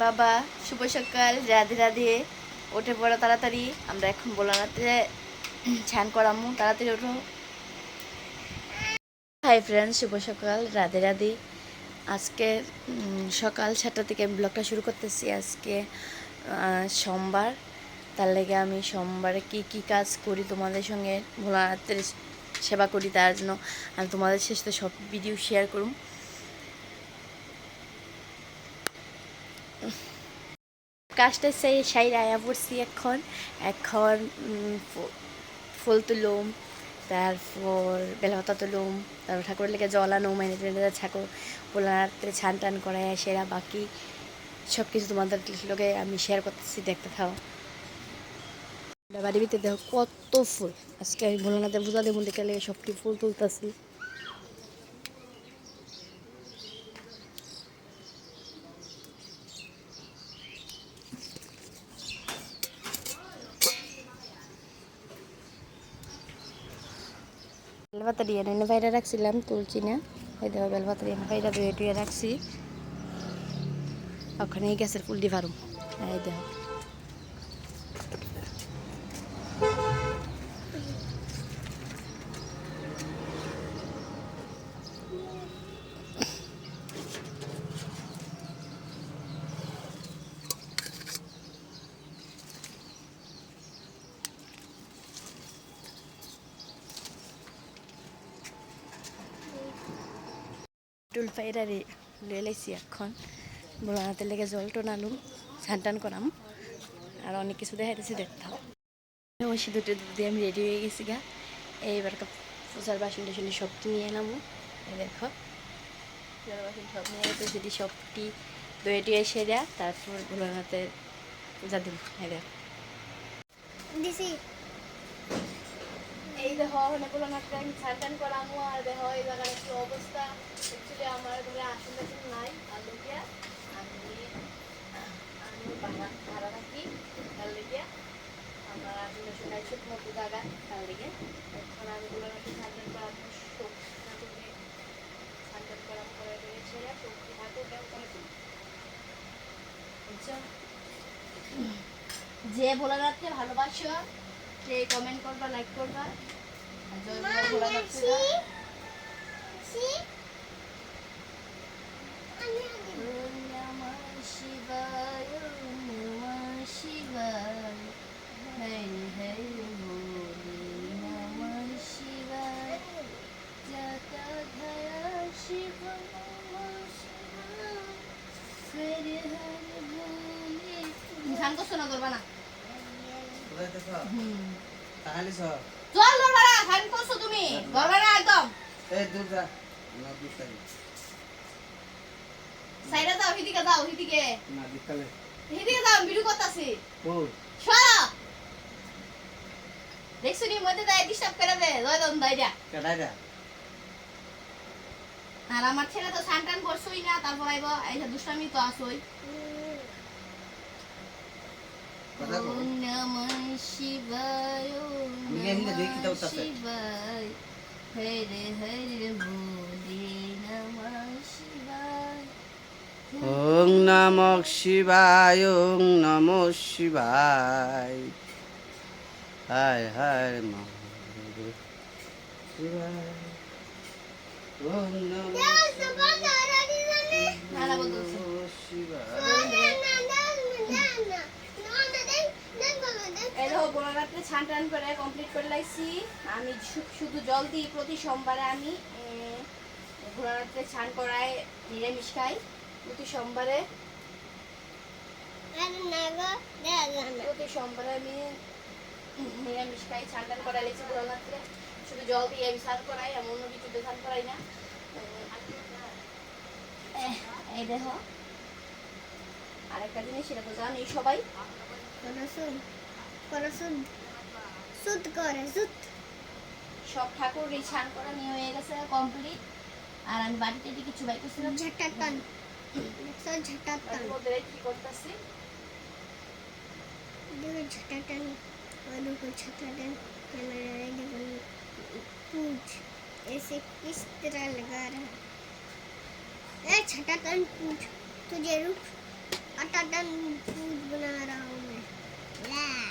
বাবা, শুভ সকাল, রাধে রাধে। ওঠে পড়ো তাড়াতাড়ি, আমরা এখন বোলানাতে ছান করামু, তাড়াতাড়ি ওঠো। হাই ফ্রেন্ডস শুভ সকাল, রাধে রাধে। আজকে সকাল সাতটা থেকে আমি ব্লগটা শুরু করতেছি আজকে সোমবার। তার লেগে আমি সোমবারে কি কি কাজ করি তোমাদের সঙ্গে ভোলানাথের সেবা করি তার জন্য। আমি তোমাদের সাথে সব ভিডিও শেয়ার করুম। কাজটা সেই সাই আয়া পড়ছি এখন। এখন ফুল তুলুম, তারপর বেলপাতা তুলুম, তারপর ঠাকুরের লেগে জল আনো এনে টেনে ঠাকুর পোলাতে ছান টান করায়, সেরা বাকি সব কিছু তোমাদের লোকে আমি শেয়ার করতেছি, দেখতে থাও। বাড়ি ভিতরে দেখো কত ফুল। আজকে আমি ভোলানাথে পূজা দেবো দেখে সবটি ফুল তুলতেছি। বেলপাতা দিয়ে এনে বাইরে রাখছিলাম, তুলছি না। এই দেখো বেলপাতা দিয়ে বাইরে ধুয়ে টুয়ে রাখছি। ওখানে এই গাছের ফুল দিয়ে পারুম এই দেখো। টুল পাইরা লয়ে লাইছি এখন। বড় হাতের লেগে জল টনালুম স্নান টান করাম আর অনেক কিছু দেখাইতেছি দেখতাম ওই সিঁদুরটা দিয়ে আমি রেডি হয়ে গেছি গা। এইবার পূজার বাসন টাসন সবটি নিয়ে নামো। দেখো পূজার বাসন সব নিয়ে গেছে যদি সবটি দই টুয়ে সেরা তারপর হাতে পূজা দিন এই দেখো। এই দেখো কোনো একটা আমি টান করামো আর দেখো, এই জায়গার কি অবস্থা? অ্যাকচুয়ালি আমার ঘরে আসন টাসন নাই আর লোকিয়া আমি আমি ভাড়া ভাড়া তার লেগে আমার আসন টাসন নাই, ছোট মতো জায়গা তার লেগে এখন আমি গুলো নাকি স্নান টান করাবো করে শক্তি ঠাকুরকে করে দিই বুঝছ? যে ভালোবাসো, সে কমেন্ট করবা লাইক করবা। জয় ভোলানাথ দেখছি করবা। না চল। ধরবা না ধ্যান করছ তুমি? ধরবা না একদম? এই দুর্গা না বিকালে সাইডে যাও হিদিকে যাও হিদিকে না বিকালে হিদিকে যাও ভিডিও করতেছি। কই? সরা। দেখছ নি মধ্যে দেয় ডিস্টার্ব করে দে। জয় দম দাইরা কেডাই দা আর আমার ছেলে তো সানটান করছই না তারপর আইব এই যে দুষ্টামি তো আসই নমঃ শিবায় নমঃ? শিবায় হরে হরে বলে নমঃ শিবায় ওং নমঃ শিবায় ওং নমঃ শিবায় হায় হায় মহাদেব শিবায় ওং নমঃ শিবায় দেখো গোলাঘাটে ছান টান করে কমপ্লিট করে লাইছি। আমি শুধু জল দিই প্রতি সোমবারে আমি। গোলাঘাটে ছান করায় নিরামিষ খাই প্রতি সোমবারে। প্রতি সোমবারে আমি নিরামিষ খাই ছান টান করাই লাইছি গোলাঘাটে শুধু জল দিয়ে আমি স্নান করাই এমন অন্য কিছুতে স্নান করাই না। এই দেখো। আরেকটা জিনিস সেটা তো জানি সবাই। সুদ করে সুদ সব ঠাকুর এই স্নান করা নিয়ে হয়ে গেছে কমপ্লিট আর আমি বাড়িতে এদিকে কিছু বাই করছিলাম ঝটাটান দেখছো ঝটাটান তার মধ্যে কি করতেছি देखो झटाटन और देखो झटाटन कैमरा देखो पूछ ऐसे किस तरह लगा रहा है ए झटाटन पूछ तुझे रुक चटाटन पूज बना रहा हूँ मैं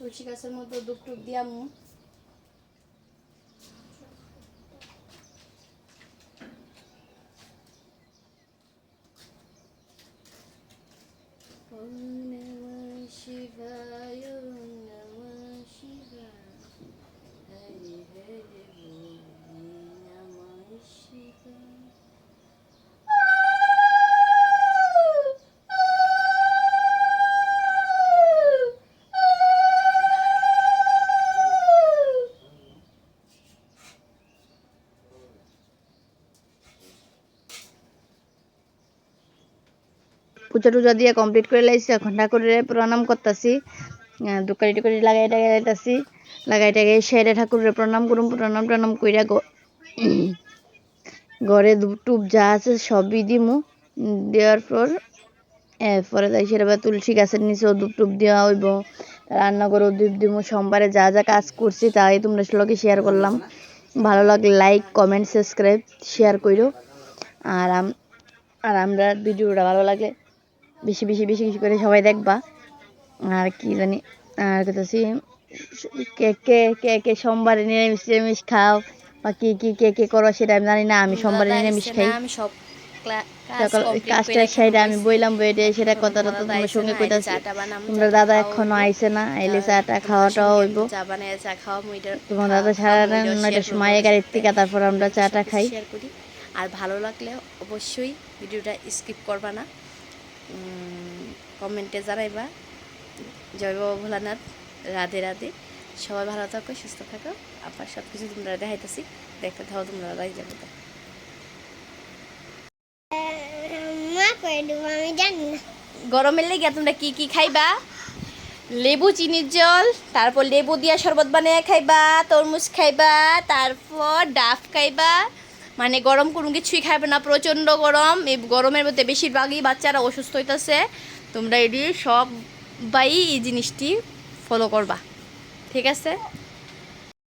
তুলসী গাছের মধ্যে দুপটুপ দিয়ামু ওম নমঃ শিবায় ওম নমঃ শিবায় হরে হরে বল নমঃ শিবায় পূজা টুজা দিয়ে কমপ্লিট করে লাইছি এখন ঠাকুরের প্রণাম করতেছি দোকানি টুকানি লাগাই টাগাই টাগাইতেছি লাগাই টাগাই সেরে ঠাকুরের প্রণাম করুম প্রণাম টনাম কইরা ঘরে টুপ যা আছে সবই দিমু। দেওয়ার পর এরপরে তাই সেটা তুলসী গাছের নিচেও ধূপ টুপ দেওয়া হইব। রান্না করেও ধূপ দিমু সোমবারে যা যা কাজ করছি তাই তোমরা সঙ্গে শেয়ার করলাম ভালো লাগলে লাইক কমেন্ট সাবস্ক্রাইব শেয়ার করো আর আর আমরা ভিডিওটা ভালো লাগলে বেশি বেশি বেশি বেশি করে সবাই দেখবা। আর কি জানি আর কইতাছি কে কে কে কে সোমবারে নিরামিষ নিরামিষ খাও? বা কি কি কে কে করো সেটা আমি জানি না আমি সোমবারে নিরামিষ খাই। সব সকাল কাজটার সাইডে আমি। বইলাম বইটে সেটা কথাটা তো তোমার সঙ্গে কইতাছি। তোমরা দাদা এখনও। আইছে না আইলে আর চাটা খাওয়াটাও হইব। চা বানায় চা খাওয়া মুইটা তোমার দাদা সারা নয়টার সময় গাড়ির থেকে তারপর আমরা চাটা খাই। আর ভালো লাগলে অবশ্যই ভিডিওটা স্কিপ করবা না। কমেন্টে জানাইবা। জয় বাবা ভোলানাথ। রাধে রাধে। সবাই ভালো থাকো, সুস্থ থাকো। আবার সব কিছু তোমরা দেখাইতেছি। দেখতে থাকো, তোমরা রাই তো। গরমের লেগে তোমরা কি কি খাইবা? লেবু, চিনির জল, তারপর লেবু দিয়া শরবত বানিয়ে খাইবা, তরমুজ খাইবা, তারপর ডাব খাইবা। মানে গরম কোনো কিছুই খাবে না, প্রচণ্ড গরম। এই গরমের মধ্যে বেশিরভাগই বাচ্চারা অসুস্থ হইতেছে। তোমরা এটি সবাই এই জিনিসটি ফলো করবা। ঠিক আছে?